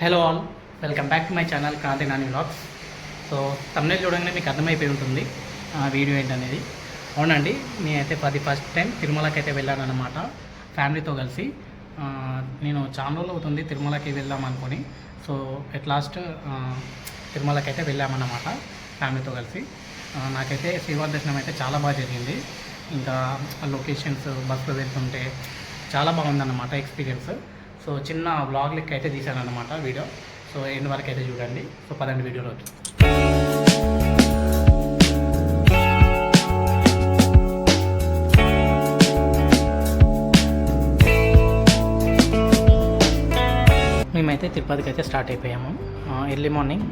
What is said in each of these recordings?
Hello all welcome back to my channel Kanti Nani vlogs. So Tamil చూడగానే మీకు అర్థమైపోయి ఉంటుంది ఆ వీడియో ఏంటనేది. అవునండి నేనైతే పది ఫస్ట్ టైం తిరుమలకి అయితే వెళ్ళాను అనమాట ఫ్యామిలీతో కలిసి. నేను చాలా రోజులు అవుతుంది తిరుమలకి వెళ్దాం సో ఎట్ లాస్ట్ తిరుమలకి అయితే వెళ్ళామన్నమాట ఫ్యామిలీతో కలిసి. నాకైతే శ్రీవారి దర్శనం అయితే చాలా బాగా జరిగింది. ఇంకా లొకేషన్స్ బస్సులో వెళ్తుంటే చాలా బాగుందన్నమాట ఎక్స్పీరియన్స్ సో చిన్న బ్లాగ్ లెక్క అయితే తీశాను అనమాట వీడియో. సో ఎండ్ వరకు అయితే చూడండి. సో పదండి వీడియోలో మేమైతే తిరుపతికి అయితే స్టార్ట్ అయిపోయాము. ఎర్లీ మార్నింగ్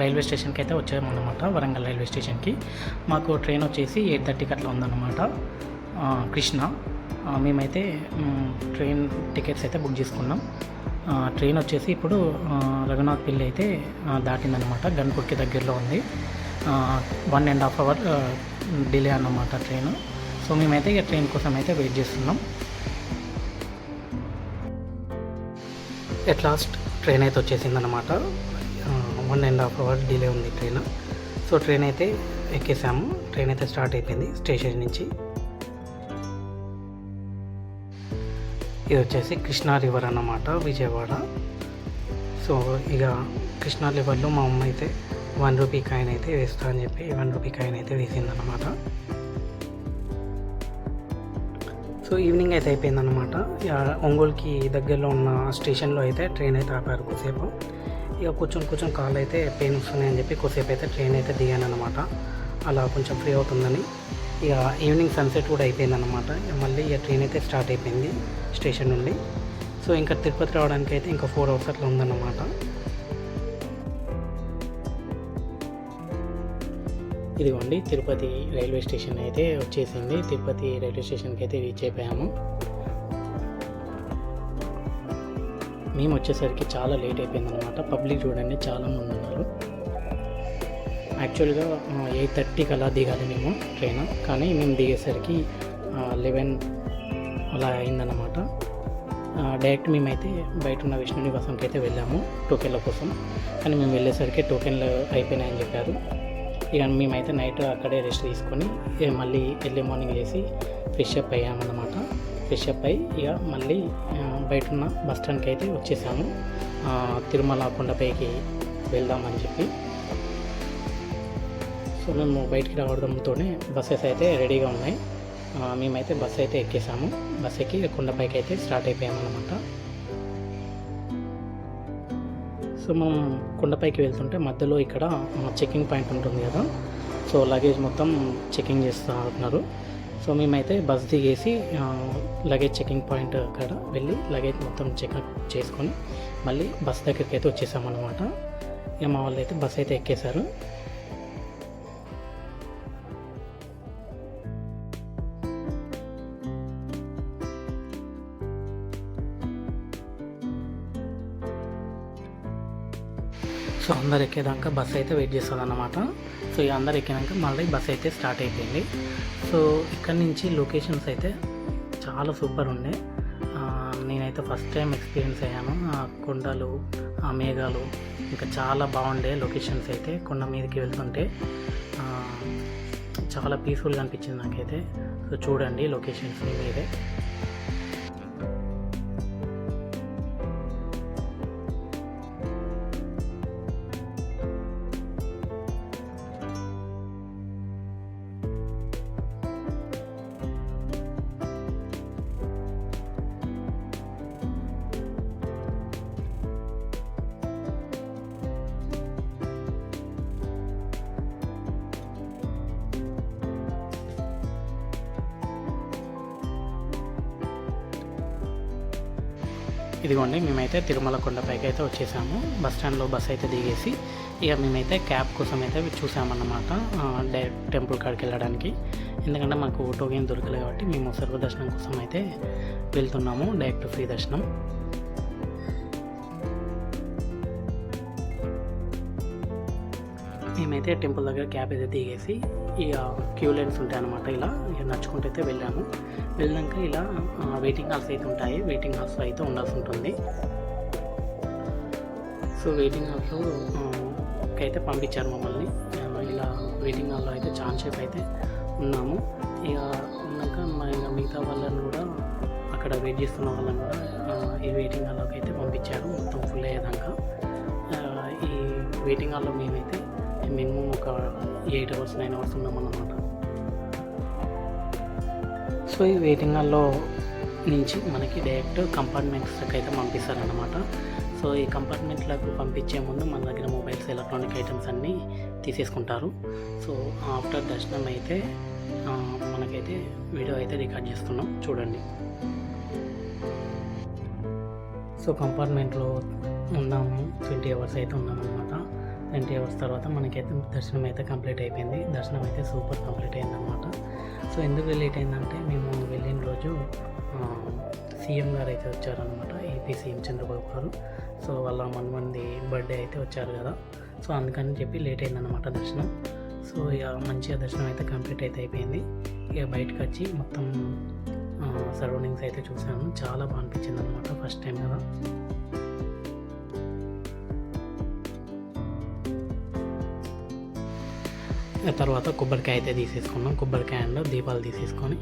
రైల్వే స్టేషన్కి అయితే వచ్చామన్నమాట వరంగల్ రైల్వే స్టేషన్కి. మాకు ట్రైన్ వచ్చేసి ఎయిట్ థర్టీకి అట్లా ఉందన్నమాట. కృష్ణ. మేమైతే ట్రైన్ టికెట్స్ అయితే బుక్ చేసుకున్నాం. ట్రైన్ వచ్చేసి ఇప్పుడు రఘునాథ్ పిల్లి అయితే దాటిందనమాట గన్పూర్కి దగ్గరలో ఉంది. One and half hour delay అన్నమాట ట్రైన్. సో మేమైతే ఇక ట్రైన్ కోసం అయితే వెయిట్ చేస్తున్నాం. ఎట్ లాస్ట్ ట్రైన్ అయితే వచ్చేసింది అనమాట one and half hour delay ఉంది ట్రైన్. సో ట్రైన్ అయితే ఎక్కేసాము. ట్రైన్ అయితే స్టార్ట్ అయిపోయింది స్టేషన్ నుంచి. ఇది వచ్చేసి కృష్ణా రివర్ అన్నమాట విజయవాడ. సో ఇక కృష్ణా రివర్లో మా అమ్మ అయితే వన్ రూపీ కాయిన్ అయితే వేస్తా అని చెప్పి వన్ రూపీ కాయిన్ అయితే వేసిందనమాట సో ఈవినింగ్ అయితే అయిపోయిందనమాట ఇక ఒంగోలుకి దగ్గరలో ఉన్న స్టేషన్లో అయితే ట్రైన్ అయితే ఆపారు కొద్దిసేపు. ఇక కూర్చొని కూర్చొని కాళ్ళు అయితే పెయిన్ వస్తున్నాయని చెప్పి కొద్దిసేపు అయితే ట్రైన్ అయితే దిగాను అనమాట అలా కొంచెం ఫ్రీ అవుతుందని. ఇక ఈవినింగ్ సన్సెట్ కూడా అయిపోయింది అనమాట మళ్ళీ ఇక ట్రైన్ అయితే స్టార్ట్ అయిపోయింది స్టేషన్ నుండి. సో ఇంకా తిరుపతి రావడానికి అయితే ఇంకా ఫోర్ అవర్స్ అట్లా ఉందన్నమాట. ఇదిగోండి తిరుపతి రైల్వే స్టేషన్ అయితే వచ్చేసింది. తిరుపతి రైల్వే స్టేషన్కి అయితే రీచ్ అయిపోయాము. మేము వచ్చేసరికి చాలా లేట్ అయిపోయింది అనమాట పబ్లిక్ చూడండి చాలా మంది ఉన్నారు. యాక్చువల్గా ఎయిట్ థర్టీకి అలా దిగాలి మేము ట్రైన్ కానీ మేము దిగేసరికి లెవెన్ అలా అయిందన్నమాట. డైరెక్ట్ మేమైతే బయట ఉన్న విష్ణు నివాసంకి అయితే వెళ్ళాము టోకెన్ల కోసం. కానీ మేము వెళ్ళేసరికి టోకెన్లు అయిపోయినాయని చెప్పారు. ఇక మేమైతే నైట్ అక్కడే రెస్ట్ తీసుకొని మళ్ళీ ఎర్లీ మార్నింగ్ లేసి ఫ్రెష్ అప్ అయ్యామన్నమాట. ఫ్రెష్ అప్ అయ్యి ఇక మళ్ళీ బయట ఉన్న బస్ స్టాండ్కి అయితే వచ్చేసాము. తిరుమల కొండపైకి వెళ్దామని చెప్పి. సో మేము బయటికి రావడంతోనే బస్సెస్ అయితే రెడీగా ఉన్నాయి. మేమైతే బస్ అయితే ఎక్కేసాము. బస్సు ఎక్కి కొండపైకి అయితే స్టార్ట్ అయిపోయామన్నమాట. సో మనం కొండపైకి వెళ్తుంటే మధ్యలో ఇక్కడ చెకింగ్ పాయింట్ ఉంటుంది కదా. సో లగేజ్ మొత్తం చెకింగ్ చేస్తూ ఉంటున్నారు సో మేమైతే బస్ దిగేసి లగేజ్ చెకింగ్ పాయింట్ అక్కడ వెళ్ళి లగేజ్ మొత్తం చెకప్ చేసుకొని మళ్ళీ బస్ దగ్గరికి అయితే వచ్చేసామన్నమాట. ఇక మా వాళ్ళు అయితే బస్ అయితే ఎక్కేశారు. అందరు ఎక్కేదాకా బస్ అయితే వెయిట్ చేస్తుంది అన్నమాట సో ఇక అందరు ఎక్కినాక మళ్ళీ బస్ అయితే స్టార్ట్ అయిపోయింది. సో ఇక్కడ నుంచి లొకేషన్స్ అయితే చాలా సూపర్ ఉండే. నేనైతే ఫస్ట్ టైం ఎక్స్పీరియన్స్ అయ్యాను. ఆ కొండలు ఆ మేఘాలు ఇంకా చాలా బాగుండే లొకేషన్స్ అయితే కొండ మీదకి వెళ్తుంటే. చాలా పీస్ఫుల్గా అనిపించింది నాకైతే. సో చూడండి లొకేషన్స్ మీరే ఇదిగోండి మేమైతే తిరుమల కొండపైకి అయితే వచ్చేసాము. బస్ స్టాండ్లో బస్ అయితే దిగేసి ఇక మేమైతే క్యాబ్ కోసం అయితే చూసామన్నమాట డైరెక్ట్ టెంపుల్ కాడికి వెళ్ళడానికి. ఎందుకంటే మాకు టోకెన్ దొరకలేదు కాబట్టి మేము సర్వదర్శనం కోసం అయితే వెళ్తున్నాము డైరెక్ట్ ఫ్రీ దర్శనం. మేమైతే టెంపుల్ దగ్గర క్యాబ్ అయితే దిగేసి ఇక క్యూ లైన్స్ ఉంటాయి అన్నమాట ఇలా ఇక నడుచుకుంటూ అయితే వెళ్ళాము. వెళ్ళాక ఇలా వెయిటింగ్ హాల్స్ అయితే ఉంటాయి. వెయిటింగ్ హాల్స్ అయితే ఉండాల్సి ఉంటుంది. సో వెయిటింగ్ హాల్లో అయితే పంపించారు మమ్మల్ని. ఇలా వెయిటింగ్ హాల్లో అయితే ఛాన్స్ సేపు అయితే ఉన్నాము. ఇక ఉన్నాక మా ఇంకా మిగతా వాళ్ళని కూడా అక్కడ వెయిట్ చేస్తున్న వాళ్ళని కూడా ఈ వెయిటింగ్ హాల్లోకి అయితే పంపించారు. మొత్తం ఫుల్ అయ్యేదాకా. ఈ వెయిటింగ్ హాల్లో మేమైతే మినిమం ఒక ఎయిట్ అవర్స్ నైన్ అవర్స్ ఉన్నామన్నమాట. సో ఈ వెయిటింగ్ హాల్లో నుంచి మనకి డైరెక్ట్ కంపార్ట్మెంట్స్కి అయితే పంపిస్తారనమాట సో ఈ కంపార్ట్మెంట్లకు పంపించే ముందు మన దగ్గర మొబైల్స్ ఎలక్ట్రానిక్ ఐటమ్స్ అన్నీ తీసేసుకుంటారు. సో ఆఫ్టర్ దర్శనం అయితే మనకైతే వీడియో అయితే రికార్డ్ చేస్తున్నాం. చూడండి. సో కంపార్ట్మెంట్లో ఉన్నాము. ట్వంటీ అవర్స్ అయితే ఉన్నాము అన్నమాట ట్వంటీ అవర్స్ తర్వాత మనకైతే దర్శనం అయితే కంప్లీట్ అయిపోయింది. దర్శనం అయితే సూపర్ కంప్లీట్ అయిందనమాట సో ఎందుకు లేట్ అయిందంటే మేము వెళ్ళిన రోజు సీఎం గారు అయితే వచ్చారనమాట ఏపీ సీఎం చంద్రబాబు గారు. సో వాళ్ళ మంది బర్త్డే అయితే వచ్చారు కదా. సో అందుకని చెప్పి లేట్ అయిందనమాట దర్శనం. సో ఇక మంచిగా దర్శనం అయితే కంప్లీట్ అయితే అయిపోయింది. ఇక బయటకు వచ్చి మొత్తం సరౌండింగ్స్ అయితే చూసాను చాలా బాగా అనిపించింది అనమాట ఫస్ట్ టైం కదా. తర్వాత కొబ్బరికాయ అయితే తీసేసుకున్నాం. కొబ్బరికాయ అండ్ దీపాలు తీసేసుకొని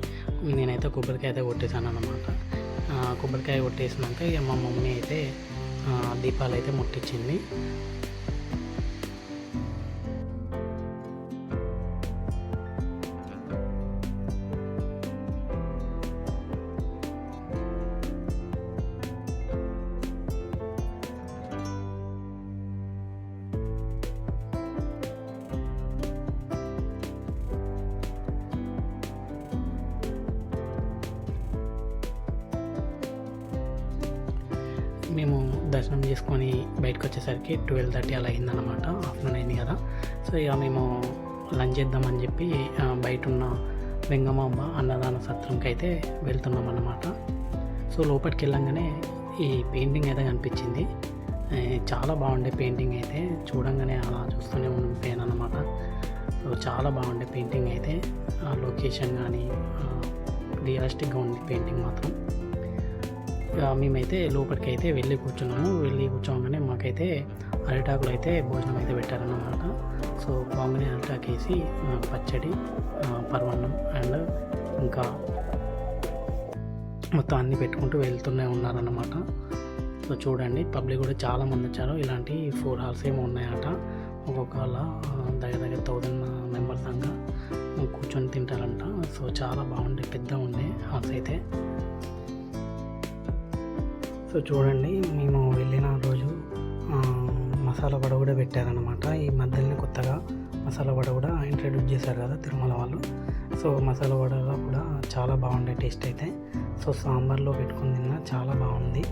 నేనైతే కొబ్బరికాయ అయితే కొట్టేశాను అనమాట కొబ్బరికాయ కొట్టేసినాక ఇక మా మమ్మీ అయితే దీపాలు అయితే ముట్టించింది. మేము దర్శనం చేసుకొని బయటకు వచ్చేసరికి ట్వెల్వ్ థర్టీ అలా అయిందనమాట ఆఫ్టర్నూన్ అయింది కదా. సో ఇక మేము లంచ్ చేద్దామని చెప్పి బయట ఉన్న వెంగమాంబ అన్నదాన సత్రంకి అయితే వెళ్తున్నాం అన్నమాట సో లోపలికి వెళ్ళంగానే ఈ పెయింటింగ్ అయితే కనిపించింది. చాలా బాగుండే పెయింటింగ్ అయితే. చూడంగానే అలా చూస్తూనే ఉండిపోయాను అనమాట సో చాలా బాగుండే పెయింటింగ్ అయితే. ఆ లొకేషన్ కానీ రియలిస్టిక్గా ఉంది పెయింటింగ్ మాత్రం. మేమైతే లోపలికి అయితే వెళ్ళి కూర్చున్నాము. వెళ్ళి కూర్చోగానే మాకైతే అరిటాకులు అయితే భోజనం అయితే పెట్టారన్నమాట. సో బాగానే అరిటాకు వేసి పచ్చడి ఆ, పరమాన్నం అండ్ ఇంకా మొత్తం అన్నీ పెట్టుకుంటూ వెళ్తూనే ఉన్నారన్నమాట. సో చూడండి పబ్లిక్ కూడా చాలామంది వచ్చారు. ఇలాంటి ఫోర్ హాల్స్ ఏమో ఉన్నాయట. ఒక్కొక్క దగ్గర దగ్గర థౌజండ్ మెంబర్స్ దాకా కూర్చొని తింటారంట. సో చాలా బాగుండే పెద్ద ఉండే హాల్స్ అయితే. సో చూడండి మేము వెళ్ళిన రోజు మసాలా వడ కూడా పెట్టారనమాట ఈ మధ్యలోనే కొత్తగా మసాలా వడ కూడా ఇంట్రడ్యూస్ చేశారు కదా తిరుమల వాళ్ళు. సో మసాలా వడలో కూడా చాలా బాగుండే టేస్ట్ అయితే. సో సాంబార్లో పెట్టుకుని తిన్నా చాలా బాగుంది.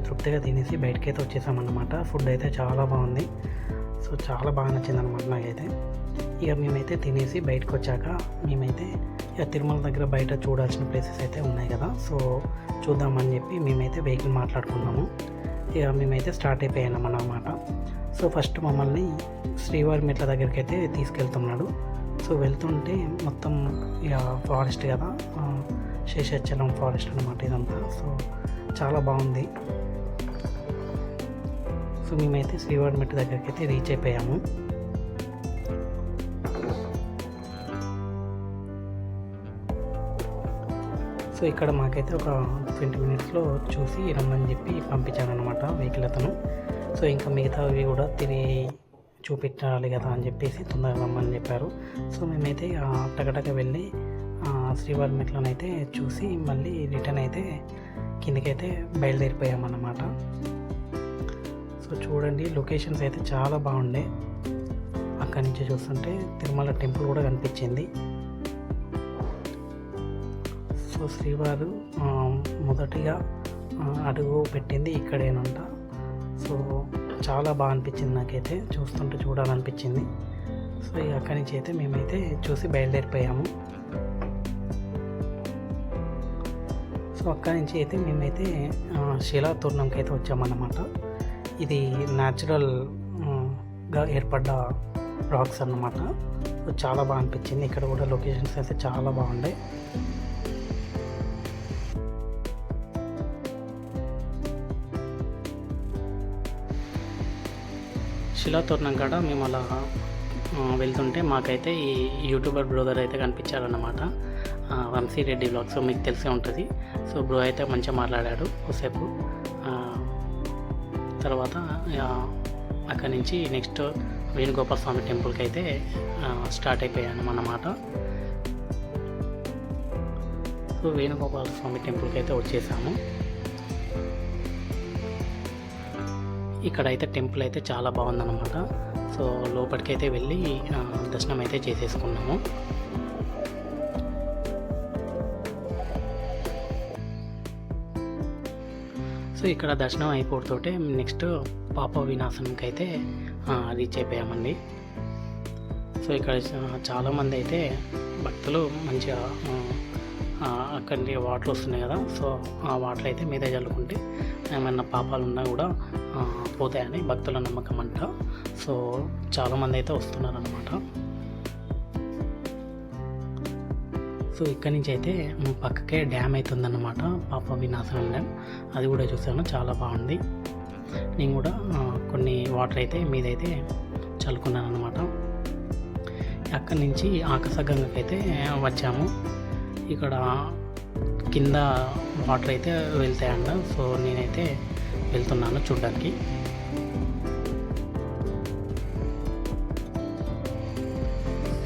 మేమైతే తృప్తిగా తినేసి బయటకైతే వచ్చేసామన్నమాట. ఫుడ్ అయితే చాలా బాగుంది. సో చాలా బాగా నచ్చింది అనమాట నాకైతే. ఇక మేమైతే తినేసి బయటకు వచ్చాక మేమైతే ఇక తిరుమల దగ్గర బయట చూడాల్సిన ప్లేసెస్ అయితే ఉన్నాయి కదా. సో చూద్దామని చెప్పి మేమైతే వెహికల్ మాట్లాడుకున్నాము. ఇక మేమైతే స్టార్ట్ అయిపోయాము అన్నమాట సో ఫస్ట్ మమ్మల్ని శ్రీవారి మెట్ల దగ్గరికి అయితే తీసుకెళ్తున్నాడు. సో వెళ్తుంటే మొత్తం ఇక ఫారెస్ట్ కదా. శేషాచలం ఫారెస్ట్ అనమాట ఇదంతా. సో చాలా బాగుంది. సో మేమైతే శ్రీవారి మెట్టు దగ్గరికి అయితే రీచ్ అయిపోయాము. సో ఇక్కడ మాకైతే ఒక ట్వంటీ మినిట్స్లో చూసి రమ్మని చెప్పి పంపించారనమాట వెహికల్ అతను. సో ఇంకా మిగతావి కూడా తిరిగి చూపించాలి కదా అని చెప్పేసి తొందరగా రమ్మని చెప్పారు. సో మేమైతే ఆ టకటక వెళ్ళి ఆ శ్రీవారి మెట్లనైతే చూసి మళ్ళీ రిటర్న్ అయితే కిందకైతే బయలుదేరిపోయామన్నమాట. సో చూడండి లొకేషన్స్ అయితే చాలా బాగుండే అక్కడి నుంచి చూస్తుంటే తిరుమల టెంపుల్ కూడా కనిపించింది. సో శ్రీవారు మొదటిగా అడుగు పెట్టింది ఇక్కడేనంట. సో చాలా బాగా అనిపించింది నాకైతే. చూస్తుంటే చూడాలనిపించింది. సో ఇక అక్కడి నుంచి అయితే మేమైతే చూసి బయలుదేరిపోయాము. సో అక్కడి నుంచి అయితే మేమైతే శిలా తూర్ణంకి అయితే వచ్చామన్నమాట. ఇది న్యాచురల్గా ఏర్పడ్డ రాక్స్ అన్నమాట. చాలా బాగా అనిపించింది. ఇక్కడ కూడా లొకేషన్స్ అయితే చాలా బాగుండే. శిలాతోరణం కాడ మేము అలా వెళ్తుంటే మాకైతే ఈ యూట్యూబర్ బ్రదర్ అయితే కనిపించారన్నమాట. వంశీ రెడ్డి బ్లాగ్ సో మీకు తెలిసే ఉంటుంది. సో బ్రో అయితే మంచిగా మాట్లాడాడు. కొద్దిసేపు తర్వాత అక్కడి నుంచి నెక్స్ట్ వేణుగోపాల స్వామి టెంపుల్కి అయితే స్టార్ట్ అయిపోయాను అన్నమాట సో వేణుగోపాల స్వామి టెంపుల్కి అయితే వచ్చేసాము. ఇక్కడైతే టెంపుల్ అయితే చాలా బాగుందన్నమాట. సో లోపలికి అయితే వెళ్ళి దర్శనం అయితే చేసేసుకున్నాము. సో ఇక్కడ దర్శనం అయిపోతోటే నెక్స్ట్ పాప వినాశనంకి అయితే రీచ్ అయిపోయామండి సో ఇక్కడ చాలామంది అయితే భక్తులు మంచిగా అక్కడి వాటర్ వస్తున్నాయి కదా సో ఆ వాటర్ అయితే మీద చల్లుకుంటే ఏమైనా పాపాలు ఉన్నా కూడా పోతాయని భక్తుల నమ్మకం అంట. సో చాలామంది అయితే వస్తున్నారనమాట సో ఇక్కడి నుంచి అయితే పక్కకే డ్యామ్ అవుతుందన్నమాట పాప వినాశనం డ్యామ్. అది కూడా చూసాను చాలా బాగుంది. నేను కూడా కొన్ని వాటర్ అయితే మీదైతే చల్లుకున్నాను అనమాట అక్కడి నుంచి ఆకాశగంగకి అయితే వచ్చాము. ఇక్కడ కింద వాటర్ అయితే వెళ్తాయంట సో నేనైతే వెళ్తున్నాను చూడడానికి.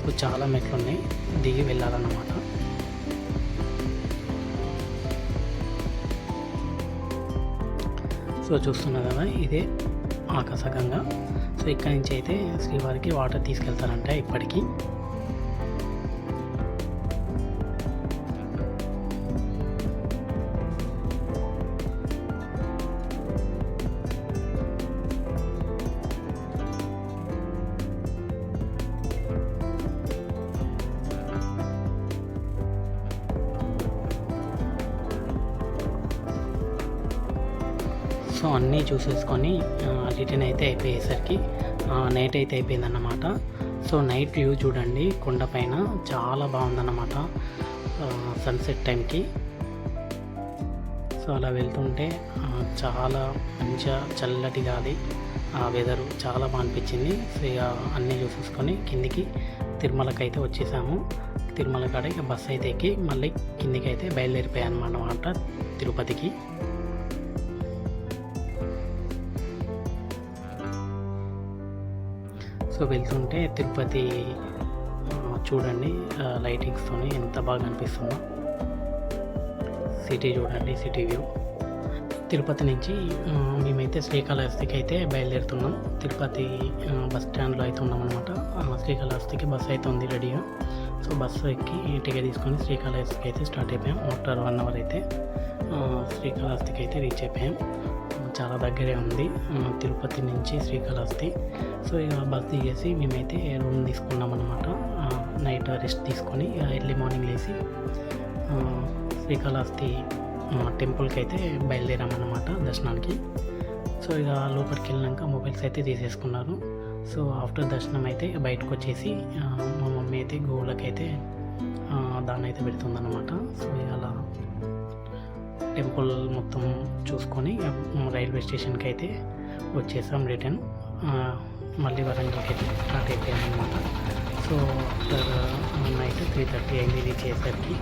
సో చాలా మెట్లు ఉన్నాయి దిగి వెళ్ళాలన్నమాట. సో చూస్తున్నారు కదా ఇదే ఆకాశగంగా. సో ఇక్కడి నుంచి అయితే శ్రీవారికి వాటర్ తీసుకెళ్తారంట ఇప్పటికీ. అన్నీ చూసేసుకొని రిటర్న్ అయితే అయిపోయేసరికి నైట్ అయితే అయిపోయిందన్నమాట. సో నైట్ వ్యూ చూడండి కొండపైన చాలా బాగుందన్నమాట సన్సెట్ టైంకి సో అలా వెళ్తుంటే చాలా మంచిగా చల్లటి గాలి ఆ వెదరు చాలా బాగా అనిపించింది. సో ఇక అన్నీ చూసేసుకొని కిందికి తిరుమలకి అయితే వచ్చేసాము. తిరుమల కాడ ఇక బస్సు అయితే ఎక్కి మళ్ళీ కిందికి అయితే బయలుదేరిపోయాను అన్నమాట తిరుపతికి. సో వెళ్తుంటే తిరుపతి చూడండి లైటింగ్స్తో ఎంత బాగా అనిపిస్తుందో. సిటీ చూడండి సిటీ వ్యూ. తిరుపతి నుంచి మేమైతే శ్రీకాళహస్తికి అయితే బయలుదేరుతున్నాం. తిరుపతి బస్ స్టాండ్లో అయితే ఉన్నాం అనమాట శ్రీకాళహస్తికి బస్సు అయితే ఉంది రెడీగా సో బస్సు ఎక్కి టికెట్ తీసుకొని శ్రీకాళహస్తికి అయితే స్టార్ట్ అయిపోయాం. ఆఫ్టర్ వన్ అవర్ అయితే శ్రీకాళహస్తికి అయితే రీచ్ అయిపోయాం. చాలా దగ్గరే ఉంది తిరుపతి నుంచి శ్రీకాళహస్తి. సో ఇక బస్ దిగేసి మేమైతే రూమ్ తీసుకున్నాం అనమాట నైట్ రెస్ట్ తీసుకొని ఎర్లీ మార్నింగ్ లేచి శ్రీకాళహస్తి టెంపుల్కి అయితే బయలుదేరామన్నమాట దర్శనానికి. సో ఇక లోపలికి వెళ్ళినాక మొబైల్స్ అయితే తీసేసుకున్నారు. సో ఆఫ్టర్ దర్శనం అయితే బయటకు వచ్చేసి మా మమ్మీ అయితే గోవులకైతే ఆ, దాన్ని అయితే పెడుతుందన్నమాట. సో ఇక అలా టెంపుల్ మొత్తం చూసుకొని రైల్వే స్టేషన్కి అయితే వచ్చేసాం రిటర్న్. మళ్ళీ వరంగల్కి అయితే స్టార్ట్ అయిపోయాం అనమాట so after night three thirty అయింది రీచ్ అయ్యేసరికి